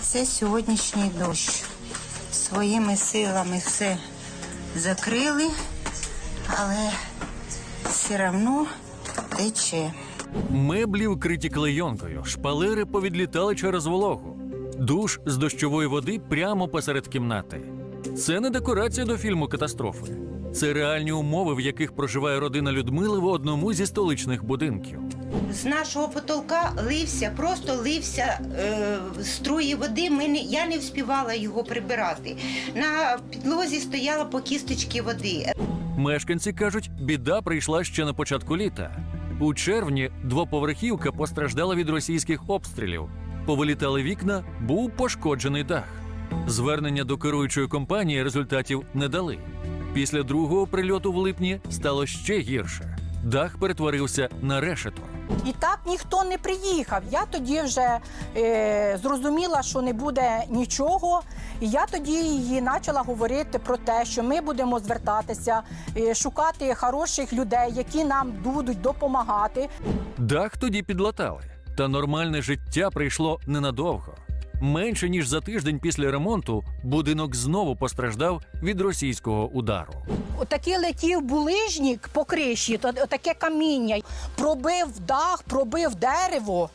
Це сьогоднішній дощ. Своїми силами все закрили, але все одно тече. Меблі вкриті клейонкою, шпалери повідлітали через вологу. Душ з дощової води прямо посеред кімнати. Це не декорація до фільму Катастрофи. Це реальні умови, в яких проживає родина Людмили в одному зі столичних будинків. З нашого потолка лився, просто лився е, струї води. Ми не, я не вспівала його прибирати. На підлозі стояла по кісточки води. Мешканці кажуть, біда прийшла ще на початку літа. У червні двоповерхівка постраждала від російських обстрілів. Повилітали вікна, був пошкоджений дах. Звернення до керуючої компанії результатів не дали. Після другого прильоту в липні стало ще гірше. Дах перетворився на решето. І так ніхто не приїхав. Я тоді вже е, зрозуміла, що не буде нічого. І я тоді її почала говорити про те, що ми будемо звертатися, е, шукати хороших людей, які нам будуть допомагати. Дах тоді підлатали, та нормальне життя прийшло ненадовго. Менше ніж за тиждень після ремонту будинок знову постраждав від російського удару. Отакий летів булижник по криші, таке каміння, пробив дах, пробив дерево.